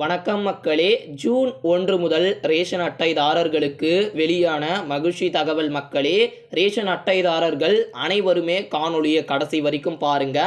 வணக்கம் மக்களே. ஜூன் ஒன்று முதல் ரேஷன் அட்டைதாரர்களுக்கு வெளியான மகிழ்ச்சி தகவல் மக்களே ரேஷன் அட்டைதாரர்கள் அனைவருமே காணொலியை கடைசி வரைக்கும் பாருங்க.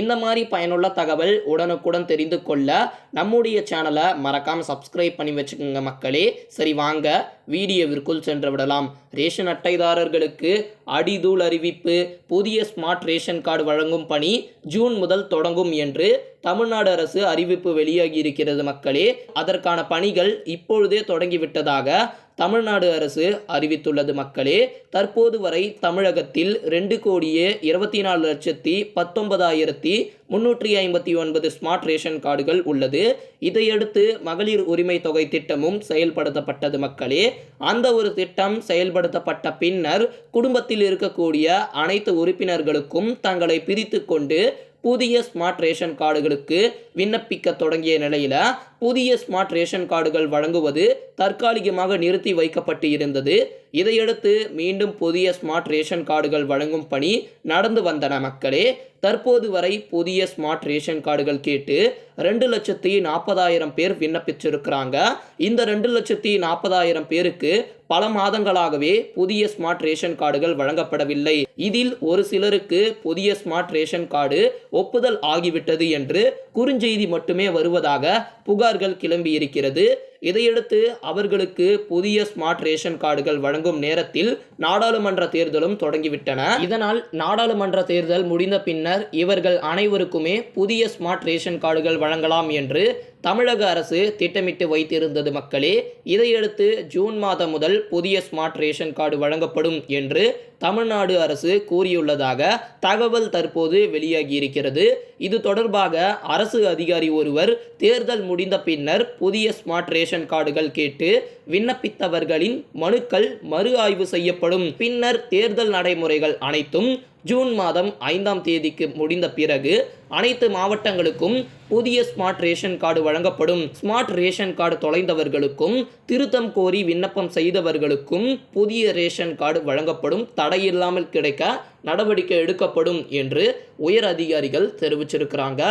இந்த மாதிரி பயனுள்ள தகவல் உடனுக்குடன் தெரிந்து கொள்ள நம்முடைய சேனலை மறக்காமல் சப்ஸ்கிரைப் பண்ணி வச்சுக்கோங்க மக்களே. சரி வாங்க. வீடியோவிற்குள் சென்று விடலாம். ரேஷன் அட்டைதாரர்களுக்கு அடிதூள் அறிவிப்பு புதிய ஸ்மார்ட் ரேஷன் கார்டு வழங்கும் பணி ஜூன் முதல் தொடங்கும் என்று தமிழ்நாடு அரசு அறிவிப்பு வெளியாகி இருக்கிறது மக்களே. அதற்கான பணிகள் இப்பொழுதே தொடங்கிவிட்டதாக தமிழ்நாடு அரசு அறிவித்துள்ளது மக்களே. தற்போது வரை தமிழகத்தில் ரெண்டு கோடியே இருபத்தி நாலு லட்சத்தி பத்தொன்பதாயிரத்தி முன்னூற்றி ஐம்பத்தி ஒன்பது ஸ்மார்ட் ரேஷன் கார்டுகள் உள்ளது. இதையடுத்து மகளிர் உரிமை தொகை திட்டமும் செயல்படுத்தப்பட்டது மக்களே. அந்த ஒரு திட்டம் செயல்படுத்தப்பட்ட பின்னர் குடும்பத்தில் இருக்கக்கூடிய அனைத்து உறுப்பினர்களுக்கும் தங்களை பிரித்து கொண்டு புதிய ஸ்மார்ட் ரேஷன் கார்டுகளுக்கு விண்ணப்பிக்க தொடங்கிய நிலையில் புதிய ஸ்மார்ட் ரேஷன் கார்டுகள் வழங்குவது தற்காலிகமாக நிறுத்தி வைக்கப்பட்டு இருந்தது. இதையடுத்து மீண்டும் புதிய ஸ்மார்ட் ரேஷன் கார்டுகள் வழங்கும் பணி நடந்து வந்தன மக்களே. தற்போது வரை புதிய ஸ்மார்ட் ரேஷன் கார்டுகள் கேட்டு ரெண்டு லட்சத்தி நாற்பதாயிரம் பேர் விண்ணப்பிச்சிருக்கிறாங்க. இந்த ரெண்டு லட்சத்தி நாற்பதாயிரம் பேருக்கு பல மாதங்களாகவே புதிய ஸ்மார்ட் ரேஷன் கார்டுகள் வழங்கப்படவில்லை. இதில் ஒரு சிலருக்கு புதிய ஸ்மார்ட் ரேஷன் கார்டு ஒப்புதல் ஆகிவிட்டது என்று குறுஞ்செய்தி மட்டுமே வருவதாக புகார்கள் கிளம்பியிருக்கிறது. இதையடுத்து அவர்களுக்கு புதிய ஸ்மார்ட் ரேஷன் கார்டுகள் வழங்கும் நேரத்தில் நாடாளுமன்ற தேர்தலும் தொடங்கிவிட்டன. இதனால் நாடாளுமன்ற தேர்தல் முடிந்த பின்னர் இவர்கள் அனைவருக்குமே புதிய ஸ்மார்ட் ரேஷன் கார்டுகள் வழங்கலாம் என்று தமிழக அரசு திட்டமிட்டு வைத்திருந்தது மக்களே இதையடுத்து ஜூன் மாதம் முதல் புதிய ஸ்மார்ட் ரேஷன் கார்டு வழங்கப்படும் என்று தமிழ்நாடு அரசு கூறியுள்ளதாக தகவல் தற்போது வெளியாகியிருக்கிறது. இது தொடர்பாக அரசு அதிகாரி ஒருவர் தேர்தல் முடிந்த பின்னர் புதிய ஸ்மார்ட் ரேஷன் கார்டுகள் கேட்டு விண்ணப்பித்தவர்களின் மனுக்கள் மறு ஆய்வு செய்யப்படும். பின்னர் தேர்தல் நடைமுறைகள் அனைத்தும் ஜூன் மாதம் ஐந்தாம் தேதிக்கு முடிந்த பிறகு அனைத்து மாவட்டங்களுக்கும் புதிய ஸ்மார்ட் ரேஷன் கார்டு வழங்கப்படும். ஸ்மார்ட் ரேஷன் கார்டு தொலைந்தவர்களுக்கும் திருத்தம் கோரி விண்ணப்பம் செய்தவர்களுக்கும் புதிய ரேஷன் கார்டு வழங்கப்படும். தடையில்லாமல் கிடைக்க நடவடிக்கை எடுக்கப்படும் என்று உயர் அதிகாரிகள் தெரிவிச்சிருக்கிறாங்க.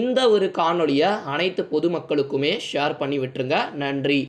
இந்த ஒரு காணொலியை அனைத்து பொதுமக்களுக்குமே ஷேர் பண்ணி விட்டுருங்க. நன்றி.